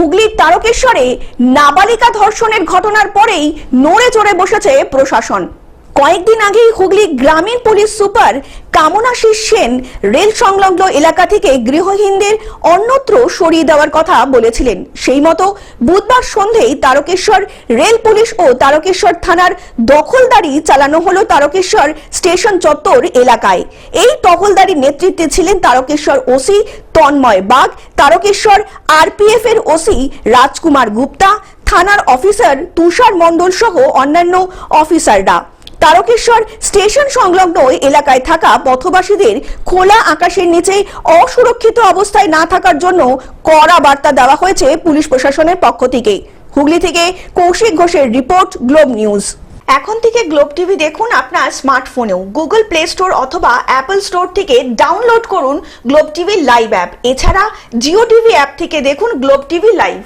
হুগলির তারকেশ্বরে নাবালিকা ধর্ষণের ঘটনার পরেই নড়ে চড়ে বসেছে প্রশাসন। কয়েকদিন আগেই হুগলি গ্রামীণ police super Kamanashis Sen rail সংলগ্ন এলাকা থেকে গৃহহীনদের অন্যত্র সরিয়ে দেওয়ার কথা বলেছিলেন। সেই মতো বুধবার সন্ধেই তারকেশ্বর রেল পুলিশ ও তারকেশ্বর থানার দখলদারি চালানো হলো তারকেশ্বর স্টেশন চত্বর এলাকায়। এই টহলদারির নেতৃত্বে ছিলেন তারকেশ্বর ওসি তন্ময় বাগ, তারকেশ্বর আরপিএফ এর ওসি রাজকুমার গুপ্তা, থানার অফিসার তুষার মণ্ডল সহ অন্যান্য অফিসাররা। তারকেশ্বর স্টেশন সংলগ্ন এলাকায় থাকা পথবাসীদের খোলা আকাশের নিচে অসুরক্ষিত অবস্থায় না থাকার জন্য কড়া বার্তা দেওয়া হয়েছে পুলিশ প্রশাসনের পক্ষ থেকে। হুগলি থেকে কৌশিক ঘোষের রিপোর্ট, গ্লোব নিউজ। এখন থেকে গ্লোব টিভি দেখুন আপনার স্মার্টফোনেও। গুগল প্লে স্টোর অথবা অ্যাপল স্টোর থেকে ডাউনলোড করুন গ্লোব টিভি লাইভ অ্যাপ। এছাড়া জিও টিভি অ্যাপ থেকে দেখুন গ্লোব টিভি লাইভ।